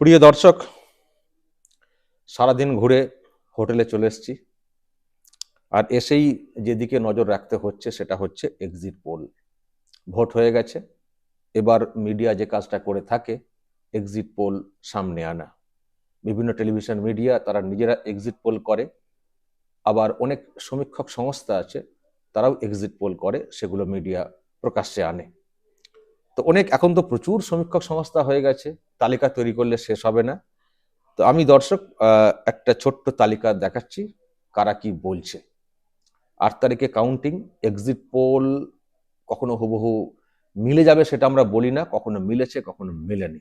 প্রিয় দর্শক, সারাদিন ঘুরে হোটেলে চলে এসেছি। আর এসেই যেদিকে নজর রাখতে হচ্ছে সেটা হচ্ছে এক্সিট পোল ভোট হয়ে গেছে, এবার মিডিয়া যে কাজটা করে থাকে এক্সিট পোল সামনে আনা। বিভিন্ন টেলিভিশন মিডিয়া তারা নিজেরা এক্সিট পোল করে, আবার অনেক সমীক্ষক সংস্থা আছে, তারাও এক্সিট পোল করে, সেগুলো মিডিয়া প্রকাশ্যে আনে। তো অনেক, এখন তো প্রচুর সমীক্ষক সংস্থা হয়ে গেছে তালিকা তৈরি করলে শেষ হবে না। তো আমি দর্শক একটা ছোট্ট তালিকা দেখাচ্ছি, কারা কি বলছে। আট তারিখে কাউন্টিং এক্সিট পোল কখনো হুবহু মিলে যাবে সেটা আমরা বলি না, কখনো মিলেছে, কখনো মেলেনি।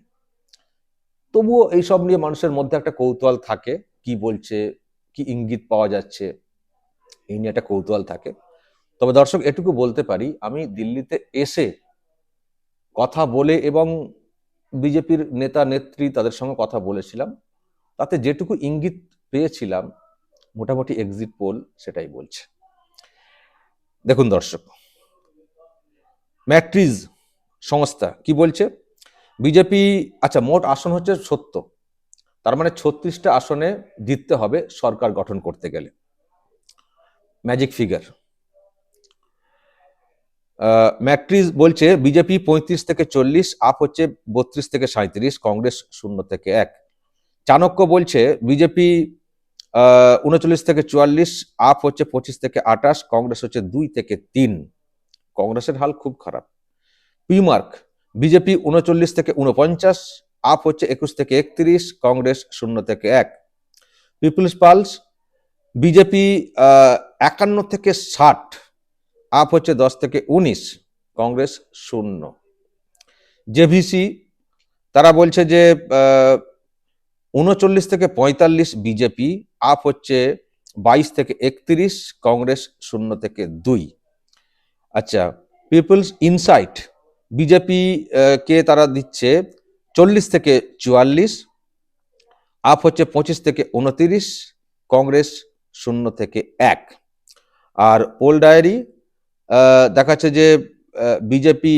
তবুও এইসব নিয়ে মানুষের মধ্যে একটা কৌতূহল থাকে, কি বলছে, কি ইঙ্গিত পাওয়া যাচ্ছে, এই নিয়ে একটা কৌতূহল থাকে। তবে দর্শক, এটুকু বলতে পারি, আমি দিল্লিতে এসে কথা বলে এবং বিজেপির নেতা নেত্রী তাদের সঙ্গে কথা বলেছিলাম। তাতে যেটুকু ইঙ্গিত পেয়েছিলাম, মোটামুটি এক্সিট পোল সেটাই বলছে। দেখুন দর্শক ম্যাট্রিজ সংস্থা কি বলছে? বিজেপি আচ্ছা মোট আসন হচ্ছে সত্য তার মানে ছত্রিশটা আসনে জিততে হবে সরকার গঠন করতে গেলে। Magic figure. ম্যাট্রিজ বলছে, বিজেপি পঁয়ত্রিশ থেকে চল্লিশ, আপ হচ্ছে বত্রিশ থেকে সাঁত্রিশ কংগ্রেস শূন্য থেকে এক। চাণক্য বলছে, বিজেপি উনচল্লিশ থেকে চুয়াল্লিশ, আপ হচ্ছে পঁচিশ থেকে আটাশ কংগ্রেস হচ্ছে দুই থেকে তিন। কংগ্রেসের হাল খুব খারাপ। পিমার্ক বিজেপি উনচল্লিশ থেকে উনপঞ্চাশ, আপ হচ্ছে একুশ থেকে একত্রিশ, কংগ্রেস শূন্য থেকে এক। পিপুলস পালস, বিজেপি একান্ন থেকে ষাট। আপ হচ্ছে দশ থেকে উনিশ, কংগ্রেস শূন্য। জেভিসি, তারা বলছে যে উনচল্লিশ থেকে পঁয়তাল্লিশ বিজেপি, আপ হচ্ছে বাইশ থেকে একত্রিশ, কংগ্রেস শূন্য থেকে দুই। আচ্ছা পিপলস ইনসাইট, বিজেপি কে তারা দিচ্ছে? চল্লিশ থেকে চুয়াল্লিশ, আপ হচ্ছে পঁচিশ থেকে উনতিরিশ, কংগ্রেস শূন্য থেকে এক। আর পোল ডায়েরি দেখাচ্ছে যে বিজেপি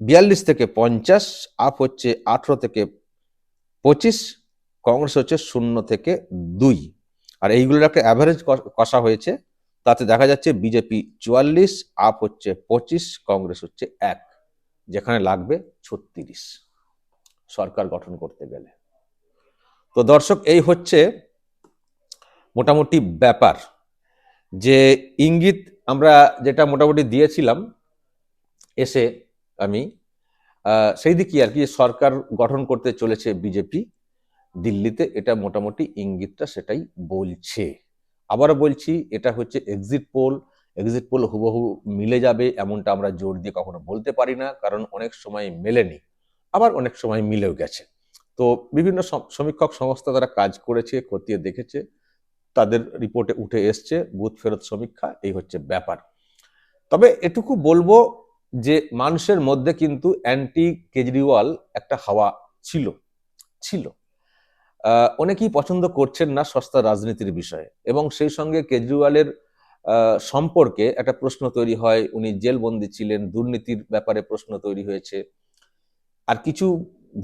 বিয়াল্লিশ থেকে পঞ্চাশ, আপ হচ্ছে আঠেরো থেকে পঁচিশ, কংগ্রেস হচ্ছে শূন্য থেকে দুই। আর এইগুলোর একটা অ্যাভারেজ কষা হয়েছে। তাতে দেখা যাচ্ছে বিজেপি চুয়াল্লিশ, আপ হচ্ছে পঁচিশ, কংগ্রেস হচ্ছে এক, যেখানে লাগবে ছত্রিশ সরকার গঠন করতে গেলে। তো দর্শক, এই হচ্ছে মোটামুটি ব্যাপার যে ইঙ্গিত আমরা যেটা মোটামুটি দিয়েছিলাম, এসে আমি সেই দিকই আর কি সরকার গঠন করতে চলেছে বিজেপি, দিল্লিতে এটা মোটামুটি ইঙ্গিতটা সেটাই বলছে। আবার বলছি, এটা হচ্ছে এক্সিট পোল এক্সিট পোল হুবহু মিলে যাবে এমনটা আমরা জোর দিয়ে কখনো বলতে পারি না, কারণ অনেক সময় মেলেনি, আবার অনেক সময় মিলেও গেছে। তো বিভিন্ন সমীক্ষক সংস্থা তারা কাজ করেছে, খতিয়ে দেখেছে তাদের রিপোর্টে উঠে এসছে, বুথ ফেরত সমীক্ষা, এই হচ্ছে ব্যাপার। তবে এটুকু বলব যে মানুষের মধ্যে কিন্তু অ্যান্টি কেজরিওয়াল একটা হাওয়া ছিল ছিল। অনেকেই পছন্দ করছেন না সস্তা রাজনীতির বিষয়ে এবং সেই সঙ্গে কেজরিওয়ালের সম্পর্কে একটা প্রশ্ন তৈরি হয়, উনি জেলবন্দি ছিলেন, দুর্নীতির ব্যাপারে প্রশ্ন তৈরি হয়েছে। আর কিছু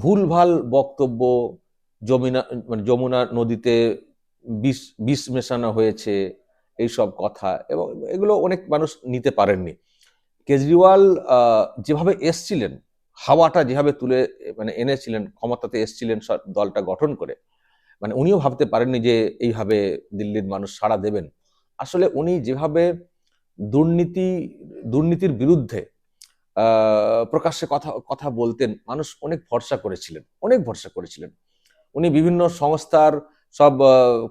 ভুলভাল বক্তব্য যমুনা মানে যমুনা নদীতে বিষ বিষ মেশানো হয়েছে, এইসব কথা এবং এগুলো অনেক মানুষ নিতে পারেননি। কেজরিওয়াল যেভাবে এসছিলেন, হাওয়াটা যেভাবে তুলে মানে এনেছিলেন, ক্ষমতাতে এসছিলেন দলটা গঠন করে মানে উনিও ভাবতে পারেননি যে এইভাবে দিল্লির মানুষ সাড়া দেবেন। আসলে উনি যেভাবে দুর্নীতি, দুর্নীতির বিরুদ্ধে প্রকাশ্যে কথা কথা বলতেন, মানুষ অনেক ভরসা করেছিলেন, অনেক ভরসা করেছিলেন। উনি বিভিন্ন সংস্থার সব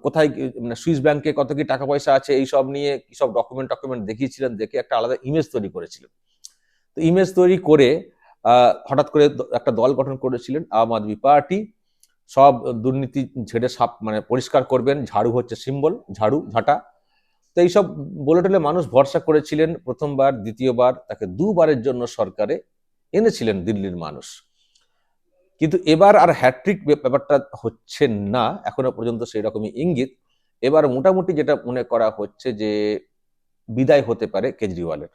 কোথায় মানে সুইস ব্যাংকে কত কি টাকা পয়সা আছে, এই সব নিয়ে কি সব ডকুমেন্ট ডকুমেন্ট দেখিয়েছিলেন, দেখে একটা আলাদা ইমেজ তৈরি করেছিলেন। তো ইমেজ তৈরি করে হঠাৎ করে একটা দল গঠন করেছিলেন, আম আদমি পার্টি। সব দুর্নীতি ঝেড়ে সাপ মানে পরিষ্কার করবেন, ঝাড়ু হচ্ছে সিম্বল ঝাড়ু, ঝাঁটা। তো এইসব বলে টলে মানুষ ভরসা করেছিলেন, প্রথমবার, দ্বিতীয়বার, তাকে দুবারের জন্য সরকারে এনেছিলেন দিল্লির মানুষ। কিন্তু এবার আর হ্যাট্রিক ব্যাপারটা হচ্ছে না, এখনও পর্যন্ত সেই রকমই ইঙ্গিত। এবার মোটামুটি যেটা মনে করা হচ্ছে যে, বিদায় হতে পারে কেজরিওয়ালের।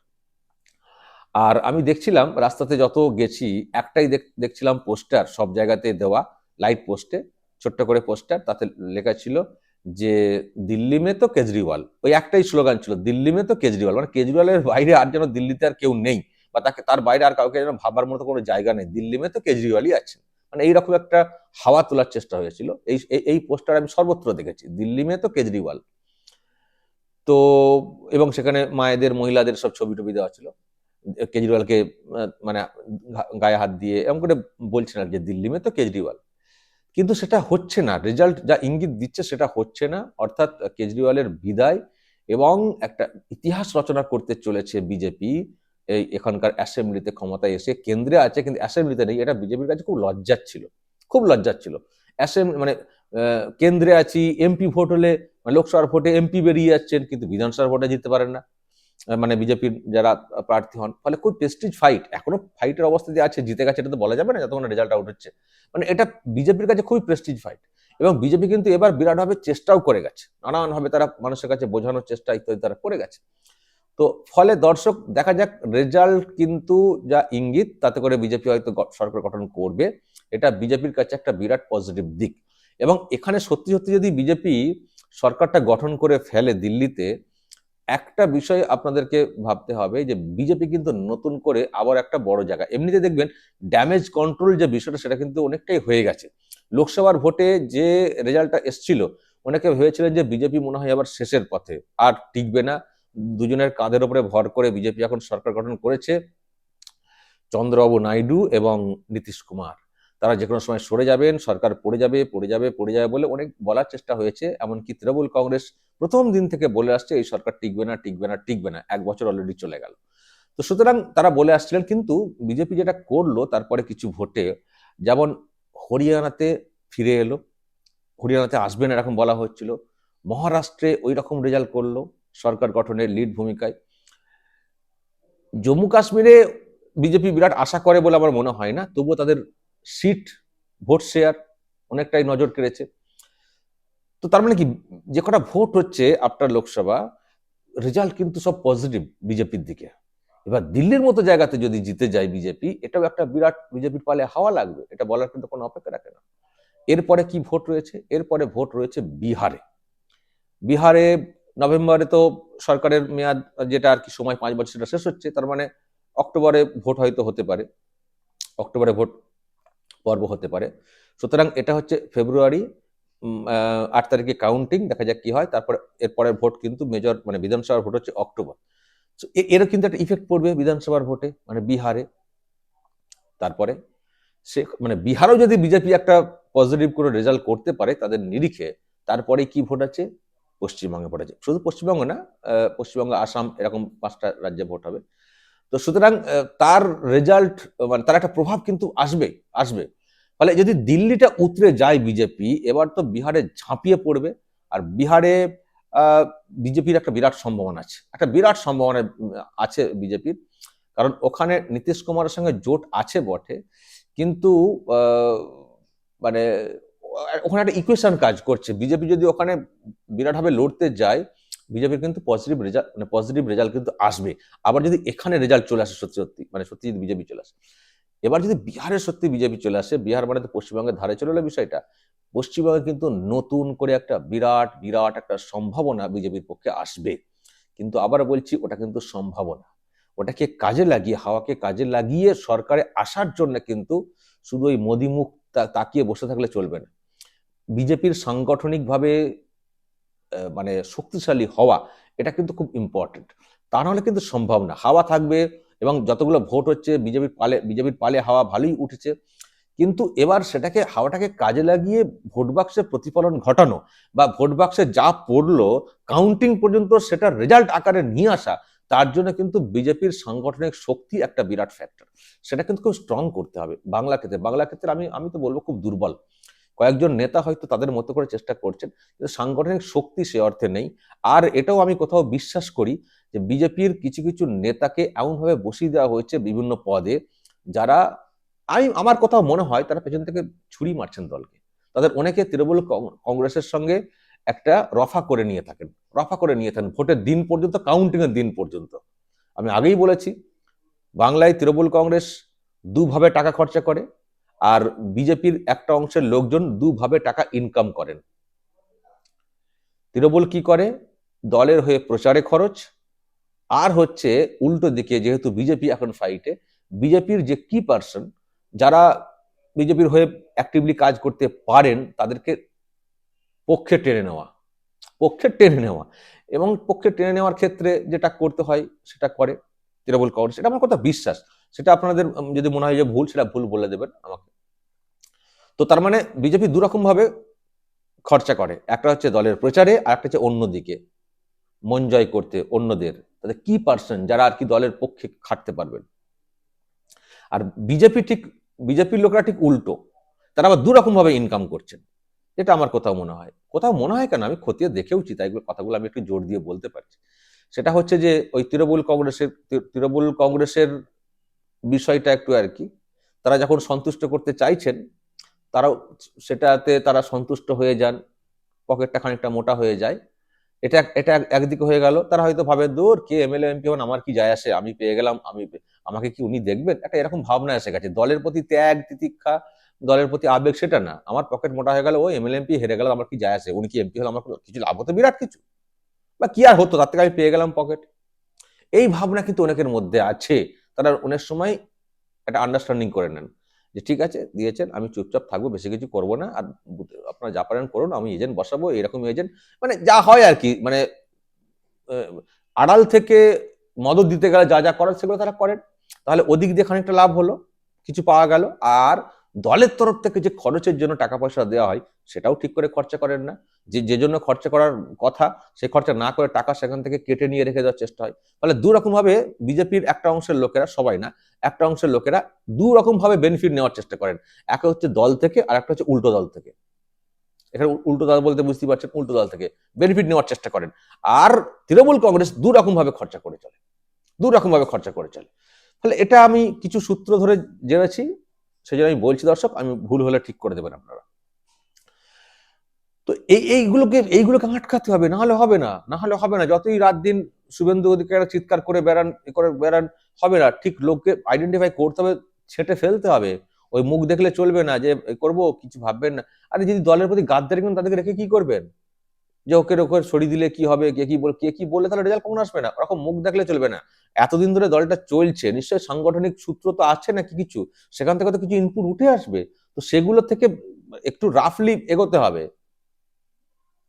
আর আমি দেখছিলাম, রাস্তাতে যত গেছি, একটাই দেখছিলাম পোস্টার সব জায়গাতে দেওয়া লাইট পোস্টে ছোট্ট করে পোস্টার, তাতে লেখা ছিল যে, দিল্লি মে তো কেজরিওয়াল। ওই একটাই স্লোগান ছিল, দিল্লি মে তো কেজরিওয়াল। মানে কেজরিওয়ালের বাইরে আর যেন দিল্লিতে আর কেউ নেই, বা তাকে, তার বাইরে আর কাউকে যেন ভাবার মতো কোনো জায়গা নেই, দিল্লি মে তো কেজরিওয়ালই আছেন মানে এইরকম একটা হাওয়া তোলার চেষ্টা হয়েছিল। এই, এই- পোস্টার আমি সর্বত্র দেখেছি। দিল্লি মেয়ে তো কেজরিওয়াল। তো, এবং সেখানে মায়েদের, মহিলাদের সব ছবি টবি দেওয়া ছিল। কেজরিওয়ালকে মানে গায়ে হাত দিয়ে এমন করে বলছেন আর যে দিল্লি মে তো কেজরিওয়াল। কিন্তু সেটা হচ্ছে না। রেজাল্ট যা ইঙ্গিত দিচ্ছে সেটা হচ্ছে না। অর্থাৎ কেজরিওয়ালের বিদায় এবং একটা ইতিহাস রচনা করতে চলেছে বিজেপি। এই এখানকার অ্যাসেম্বলিতে ক্ষমতায় এসে কেন্দ্রে আছে, কিন্তু অ্যাসেম্বলিতে নেই। এটা বিজেপির কাছে খুব লজ্জার ছিল। খুব লজ্জার ছিল। অ্যাসেম্বলি মানে কেন্দ্রে আছি এমপি ভোট হলে মানে লোকসভার ভোটে এমপি বেরিয়ে যাচ্ছেন, কিন্তু বিধানসভার ভোটে জিততে পারেন না। মানে বিজেপির যারা প্রার্থী হন, ফলে খুব প্রেস্টিজ ফাইট এখনও ফাইটের অবস্থা যে আছে, জিতে গেছে, এটা তো বলা যাবে না, যতক্ষণ রেজাল্ট আউট হচ্ছে। মানে এটা বিজেপির কাছে খুবই প্রেস্টিজ ফাইট এবং বিজেপি কিন্তু এবার বিরাটভাবে চেষ্টাও করে গেছে। নানানভাবে তারা মানুষের কাছে বোঝানোর চেষ্টা ইত্যাদি তারা করে গেছে। তো ফলে দর্শক, দেখা যাক রেজাল্ট কিন্তু যা ইঙ্গিত, তাতে করে বিজেপি হয়তো সরকার গঠন করবে। এটা বিজেপির কাছে একটা বিরাট পজিটিভ দিক। এবং এখানে সত্যি সত্যি যদি বিজেপি সরকারটা গঠন করে ফেলে দিল্লিতে, একটা বিষয় আপনাদেরকে ভাবতে হবে যে বিজেপি কিন্তু নতুন করে আবার একটা বড় জায়গা। এমনিতে দেখবেন ড্যামেজ কন্ট্রোল যে বিষয়টা, সেটা কিন্তু অনেকটাই হয়ে গেছে। লোকসভার ভোটে যে রেজাল্টটা এসছিল, অনেকে ভেবেছিলেন যে বিজেপি মনে হয় আবার শেষের পথে। আর টিকবে না। দুজনের কাঁধের উপরে ভর করে বিজেপি এখন সরকার গঠন করেছে, চন্দ্রবাবু নাইডু এবং নীতিশ কুমার, তারা যে কোনো সময় সরে যাবেন, সরকার পড়ে যাবে পড়ে যাবে পড়ে যাবে বলে অনেক বলার চেষ্টা হয়েছে। এমনকি তৃণমূল কংগ্রেস প্রথম দিন থেকে বলে আসছে, এই সরকার টিকবে না টিকবে না টিকবে না, এক বছর অলরেডি চলে গেল। তো সুতরাং তারা বলে আসছিলেন, কিন্তু বিজেপি যেটা করল, তারপরে কিছু ভোটে, যেমন হরিয়ানাতে ফিরে এলো, হরিয়ানাতে আসবেন এরকম বলা হচ্ছিল, মহারাষ্ট্রে ওই রকম রেজাল্ট করল সরকার গঠনের লিড ভূমিকায়। জম্মু কাশ্মীরে বিজেপি বিরাট আশা করে বলে আমার মনে হয় না, তবুও তাদের সিট ভোট শেয়ার অনেকটাই নজর কেড়েছে। তো তার মানে কি, যে কটা ভোট হচ্ছে আফটার লোকসভা রেজাল্ট কিন্তু সব পজিটিভ বিজেপির দিকে। এবার দিল্লির মতো জায়গাতে যদি জিতে যায় বিজেপি এটাও একটা বিরাট বিজেপির পালে হাওয়া লাগবে, এটা বলার কিন্তু কোনো অপেক্ষা রাখে না। এরপরে কি ভোট রয়েছে? এরপরে ভোট রয়েছে বিহারে। বিহারে নভেম্বরে তো সরকারের মেয়াদ যেটা আর কি সময় পাঁচ বছর সেটা শেষ হচ্ছে তার মানে অক্টোবরে ভোট হয়তো হতে পারে অক্টোবরে ভোট পর্ব হতে পারে। সুতরাং এটা হচ্ছে ফেব্রুয়ারি আট তারিখে কাউন্টিং দেখা যাক কি হয় তারপরে এরপরের ভোট কিন্তু মেজর মানে বিধানসভার ভোট হচ্ছে অক্টোবর। So, এ- এরও কিন্তু একটা ইফেক্ট পড়বে বিধানসভার ভোটে মানে বিহারে। তারপরে সে মানে বিহারেও যদি বিজেপি একটা পজিটিভ কোনো রেজাল্ট করতে পারে তাদের নিরিখে তারপরে কি ভোট আছে? পশ্চিমবঙ্গে ভোট আছে। শুধু পশ্চিমবঙ্গ না পশ্চিমবঙ্গ, আসাম এরকম পাঁচটা রাজ্যে ভোট হবে। তো সুতরাং তার রেজাল্ট মানে তার একটা প্রভাব কিন্তু আসবে আসবে। ফলে যদি দিল্লিটা উতরে যায় বিজেপি, এবার তো বিহারে ঝাঁপিয়ে পড়বে, আর বিহারে বিজেপির একটা বিরাট সম্ভাবনা আছে। একটা বিরাট সম্ভাবনা আছে বিজেপির। কারণ ওখানে নীতিশ কুমারের সঙ্গে জোট আছে বটে, কিন্তু মানে ওখানে একটা ইকুয়েশন কাজ করছে। বিজেপি যদি ওখানে বিরাটভাবে লড়তে যায় বিজেপির কিন্তু পজিটিভ রেজাল্ট মানে পজিটিভ রেজাল্ট কিন্তু আসবে। আবার যদি এখানে রেজাল্ট চলে আসে সত্যি সত্যি মানে সত্যি যদি বিজেপি চলে আসে। এবার যদি বিহারে সত্যি বিজেপি চলে আসে, বিহার মানে তো পশ্চিমবঙ্গের ধারে চলে এলো বিষয়টা। পশ্চিমবঙ্গে কিন্তু নতুন করে একটা বিরাট বিরাট একটা সম্ভাবনা বিজেপির পক্ষে আসবে। কিন্তু আবার বলছি, ওটা কিন্তু সম্ভাবনা। ওটাকে কাজে লাগিয়ে, হাওয়াকে কাজে লাগিয়ে সরকারে আসার জন্য কিন্তু শুধু ওই মোদি মুখ তা- তাকিয়ে বসে থাকলে চলবে না। বিজেপির সাংগঠনিকভাবে মানে শক্তিশালী হওয়া, এটা কিন্তু খুব ইম্পর্টেন্ট তা নাহলে কিন্তু সম্ভব না। হাওয়া থাকবে এবং যতগুলো ভোট হচ্ছে, বিজেপির পালে বিজেপির পালে হাওয়া ভালোই উঠেছে। কিন্তু এবার সেটাকে, হাওয়াটাকে কাজে লাগিয়ে ভোট বাক্সে প্রতিফলন ঘটানো বা ভোট বাক্সে যা পড়ল কাউন্টিং পর্যন্ত সেটা রেজাল্ট আকারে নিয়ে আসা, তার জন্য কিন্তু বিজেপির সাংগঠনিক শক্তি একটা বিরাট ফ্যাক্টর সেটা কিন্তু খুব স্ট্রং করতে হবে বাংলা ক্ষেত্রে। বাংলা ক্ষেত্রে আমি আমি তো বলব খুব দুর্বল। কয়েকজন নেতা হয়তো তাদের মতো করে চেষ্টা করছেন, কিন্তু সাংগঠনিক শক্তি সে অর্থে নেই। আর এটাও আমি কোথাও বিশ্বাস করি যে বিজেপির কিছু কিছু নেতাকে এমনভাবে বসিয়ে দেওয়া হয়েছে বিভিন্ন পদে, যারা আমি, আমার কোথাও মনে হয় তারা পেছন থেকে ছুরি মারছেন দলকে। তাদের অনেকে তৃণমূল কংগ্রেসের সঙ্গে একটা রফা করে নিয়ে থাকেন, রফা করে নিয়ে থাকেন ভোটের দিন পর্যন্ত কাউন্টিং এর দিন পর্যন্ত। আমি আগেই বলেছি, বাংলায় তৃণমূল কংগ্রেস দুভাবে টাকা খরচা করে আর বিজেপির একটা অংশের লোকজন দুভাবে টাকা ইনকাম করেন। তৃণমূল কি করে? দলের হয়ে প্রচারে খরচ। আর হচ্ছে উল্টো দিকে, যেহেতু বিজেপি এখন ফাইটে বিজেপির যে কি পার্সন যারা বিজেপির হয়ে অ্যাক্টিভলি কাজ করতে পারেন, তাদেরকে পক্ষে টেনে নেওয়া। পক্ষে টেনে নেওয়া। এবং পক্ষে টেনে নেওয়ার ক্ষেত্রে যেটা করতে হয়, সেটা করে তৃণমূল কংগ্রেস। এটা আমার কথা বিশ্বাস। সেটা আপনাদের যদি মনে হয় যে ভুল, সেটা ভুল বলে দেবেন আমাকে। তো তার মানে বিজেপি দুরকম ভাবে খরচা করে। একটা হচ্ছে দলের প্রচারে, আর একটা হচ্ছে অন্যদিকে মন জয় করতে অন্যদের। তাদের কি পার্সন যারা আর কি দলের পক্ষে খাটতে পারবেন? আর বিজেপি ঠিক, বিজেপির লোকরা ঠিক উল্টো। তারা আবার দুরকম ভাবে ইনকাম করছেন। এটা আমার কোথাও মনে হয়। কোথাও মনে হয় কেন? আমি খতিয়ে দেখেওছি, তাই কথাগুলো আমি একটু জোর দিয়ে বলতে পারছি। সেটা হচ্ছে যে ওই তৃণমূল কংগ্রেসের তৃণমূল কংগ্রেসের বিষয়টা একটু আর কি। তারা যখন সন্তুষ্ট করতে চাইছেন, তারাও সেটাতে তারা সন্তুষ্ট হয়ে যান, পকেটটা খানিকটা মোটা হয়ে যায়। এটা এটা এক- একদিকে হয়ে গেল, তারা হয়তো ভাবে দূর, কে এমএলএ এমপি হন আমার কি যায় আসে? আমি পেয়ে গেলাম, আমি আমাকে কি উনি দেখবেন? একটা এরকম ভাবনা এসে গেছে। দলের প্রতি ত্যাগ, তিতিক্ষা, দলের প্রতি আবেগ, সেটা না। আমার পকেট মোটা হয়ে গেল, ও এমএলএ এমপি হেরে গেল, আমার কি যায় আসে? উনি কি এমপি হলো আমার কিছু লাভ হতো? বিরাট কিছু। বা কি আর হতো? তার থেকে আমি পেয়ে গেলাম পকেট। এই ভাবনা কিন্তু অনেকের মধ্যে আছে। তারা অনেক সময় একটা আন্ডারস্ট্যান্ডিং করে নেন যে ঠিক আছে, দিয়েছেন, আমি চুপচাপ থাকব, বেশি কিছু করব না, আর আপনার যা পারেন করুন, আমি এজেন্ট বসাবো এরকম এজেন্ট মানে যা হয় আর কি মানে আড়াল থেকে মদত দিতে গেলে যা যা করার সেগুলো তারা করেন। তাহলে ওদিক দিয়ে খানিকটা লাভ হলো, কিছু পাওয়া গেল, আর দলের তরফ থেকে যে খরচের জন্য টাকা পয়সা দেওয়া হয়, সেটাও ঠিক করে খরচা করেন না। যে যে জন্য খরচা করার কথা, সে খরচা না করে টাকা সেখান থেকে কেটে নিয়ে রেখে দেওয়ার চেষ্টা হয়। ফলে দু রকম ভাবে বিজেপির একটা অংশের লোকেরা, সবাই না, একটা অংশের লোকেরা দু রকম ভাবে বেনিফিট নেওয়ার চেষ্টা করেন। একটা হচ্ছে দল থেকে, আর একটা হচ্ছে উল্টো দল থেকে। এখানে উল্টো দল বলতে বুঝতে পারছেন, উল্টো দল থেকে বেনিফিট নেওয়ার চেষ্টা করেন। আর তৃণমূল কংগ্রেস দু রকম ভাবে খরচা করে চলে। দু রকম ভাবে খরচা করে চলে। ফলে এটা আমি কিছু সূত্র ধরে জেনেছি। সেই জন্য আমি বলছি দর্শক, আমি ভুল হলে ঠিক করে দেবেন আপনারা। তো এই, এইগুলোকে এইগুলোকে আটকাতে হবে, না হলে হবে না না হলে হবে না। যতই রাত দিন শুভেন্দু অধিকারী চিৎকার করে বেড়ান, এ করে বেড়ান, হবে না। ঠিক লোককে আইডেন্টিফাই করতে হবে, ছেটে ফেলতে হবে। ওই মুখ দেখলে চলবে না যে করব, কিছু ভাববেন না। আরে যদি দলের প্রতি গাদ্দারি করেন, তাদেরকে রেখে কি করবেন? যে ওকে ওকে সরিয়ে দিলে কি হবে, কে কি বল, কে কি বললে তাহলে রেজাল্ট কখন আসবে না? ওরকম মুখ দেখলে চলবে না। এতদিন ধরে দলটা চলছে, নিশ্চয়ই সাংগঠনিক সূত্র তো আছে নাকি কিছু? সেখান থেকে তো কিছু ইনপুট উঠে আসবে। তো সেগুলো থেকে একটু রাফলি এগোতে হবে।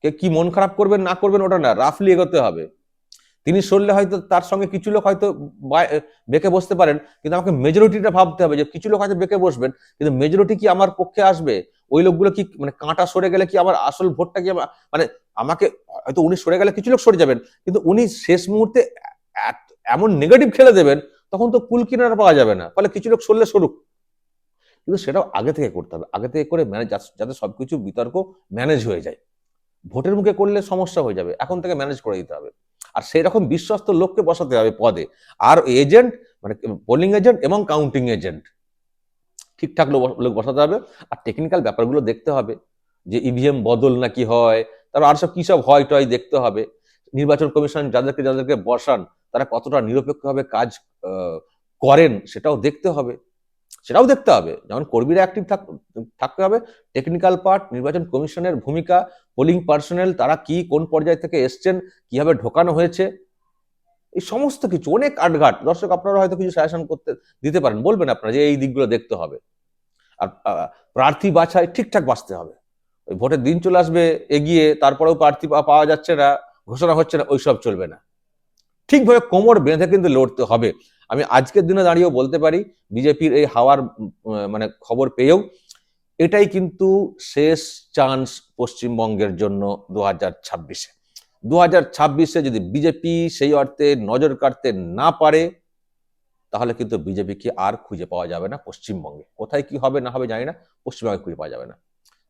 কে কি মন খারাপ করবেন, না করবেন ওটা না রাফলি এগোতে হবে। তিনি সরলে হয়তো তার সঙ্গে কিছু লোক হয়তো বেঁকে বসতে পারেন, কিন্তু আমাকে মেজরিটিটা ভাবতে হবে যে কিছু লোক হয়তো বেঁকে বসবেন, কিন্তু মেজরিটি কি আমার পক্ষে আসবে? ওই লোকগুলো কি মানে কাঁটা সরে গেলে কি আমার আসল ভোটটা কি মানে আমাকে, হয়তো উনি সরে গেলে কিছু লোক সরে যাবেন, কিন্তু উনি শেষ মুহূর্তে এমন নেগেটিভ খেলে দেবেন, তখন তো কুল কিনারা পাওয়া যাবে না। ফলে কিছু লোক সরলে সরুক। কিন্তু সেটাও আগে থেকে করতে হবে। আগে থেকে করে ম্যানেজ, যাতে সবকিছু বিতর্ক ম্যানেজ হয়ে যায়। ভোটের মুখে করলে সমস্যা হয়ে যাবে। এখন থেকে ম্যানেজ করে দিতে হবে। আর সেই রকম বিশ্বস্ত লোককে বসাতে হবে পদে। আর এজেন্ট মানে পোলিং এজেন্ট এবং কাউন্টিং এজেন্ট। ঠিকঠাক লোক বসাতে হবে। আর টেকনিক্যাল ব্যাপারগুলো দেখতে হবে। যে ইভিএম বদল না কি হয় তারপর আর সব কি সব হয় টয় দেখতে হবে। নির্বাচন কমিশন যাদেরকে যাদেরকে বসান, তারা কতটা নিরপেক্ষভাবে কাজ করেন সেটাও দেখতে হবে। সেটাও দেখতে হবে। যেমন কর্মীরা অ্যাক্টিভ থাকতে হবে। টেকনিক্যাল পার্ট নির্বাচন কমিশনের ভূমিকা পোলিং পার্সোনেল তারা কি কোন পর্যায় থেকে এসছেন, কীভাবে ঢোকানো হয়েছে, এই সমস্ত কিছু। অনেক আটঘাট দর্শক, আপনারা হয়তো কিছু সাজেশন করতে, দিতে পারেন। বলবেন আপনারা যে এই দিকগুলো দেখতে হবে। আর প্রার্থী বাছাই ঠিকঠাক বাঁচতে হবে। ওই ভোটের দিন চলে আসবে, এগিয়ে তারপরেও প্রার্থী পাওয়া যাচ্ছে না, ঘোষণা হচ্ছে না, ওইসব চলবে না। ঠিকভাবে কোমর বেঁধে কিন্তু লড়তে হবে। আমি আজকের দিনে দাঁড়িয়েও বলতে পারি, বিজেপির এই হাওয়ার মানে খবর পেয়েও এটাই কিন্তু শেষ চান্স পশ্চিমবঙ্গের জন্য দু হাজার ছাব্বিশে। দু হাজার ছাব্বিশে যদি বিজেপি সেই অর্থে নজর কাটতে না পারে, তাহলে কিন্তু বিজেপিকে আর খুঁজে পাওয়া যাবে না পশ্চিমবঙ্গে। কোথায় কি হবে না হবে জানি না, পশ্চিমবঙ্গে খুঁজে পাওয়া যাবে না।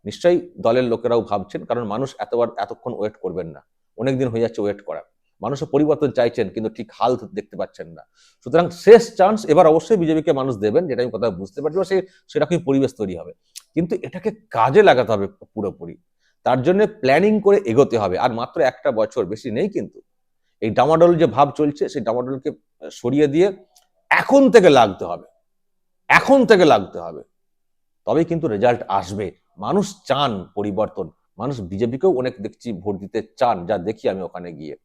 নিশ্চয়ই দলের লোকেরাও ভাবছেন, কারণ মানুষ এতবার, এতক্ষণ ওয়েট করবেন না। অনেক দিন হয়ে যাচ্ছে ওয়েট করা। মানুষও পরিবর্তন চাইছেন, কিন্তু ঠিক হাল দেখতে পাচ্ছেন না। সুতরাং শেষ চান্স এবার অবশ্যই বিজেপিকে মানুষ দেবেন, যেটা আমি কথা বুঝতে পারছি, বা সে সেরকমই পরিবেশ তৈরি হবে। কিন্তু এটাকে কাজে লাগাতে হবে পুরোপুরি। তার জন্য প্ল্যানিং করে এগোতে হবে। আর মাত্র একটা বছর, বেশি নেই কিন্তু। এই ডামাডোল যে ভাব চলছে, সেই ডামাডোলকে সরিয়ে দিয়ে এখন থেকে লাগতে হবে। এখন থেকে লাগতে হবে। তবেই কিন্তু রেজাল্ট আসবে। মানুষ চান পরিবর্তন। মানুষ বিজেপিকেও অনেক দেখছি ভোট দিতে চান, যা দেখি আমি ওখানে গিয়ে।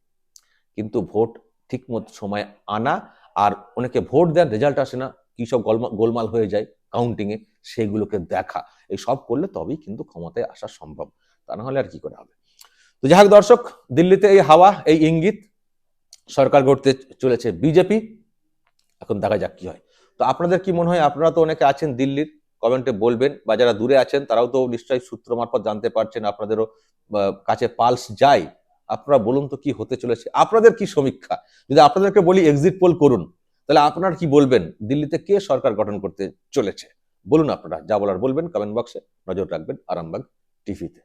কিন্তু ভোট ঠিক মতো সময় আনা আর অনেকে ভোট দেন রেজাল্ট আসে না, কি সব গোলমা- গোলমাল হয়ে যায় কাউন্টিং এ, সেগুলোকে দেখা। এই সব করলে তবেই কিন্তু ক্ষমতায় আসা সম্ভব। তা না হলে আর কি করে হবে? তো যাই দর্শক, দিল্লিতে এই হাওয়া, এই ইঙ্গিত, সরকার গড়তে চলেছে বিজেপি। এখন দেখা যাক কি হয়। তো আপনাদের কি মনে হয়? আপনারা তো অনেকে আছেন দিল্লির। কমেন্টে বলবেন বা যারা দূরে আছেন, তারাও তো নিশ্চয়ই সূত্র মারফত জানতে পারছেন, আপনাদেরও কাছে পালস যায়। আপনারা বলুন তো কি হতে চলেছে? আপনাদের কি সমীক্ষা? যদি আপনাদেরকে বলি এক্সিট পোল করুন, তাহলে আপনার কি বলবেন? দিল্লিতে কে সরকার গঠন করতে চলেছে? বলুন আপনারা, যা বলার বলবেন কমেন্ট বক্সে নজর রাখবেন, আরামবাগ টিভিতে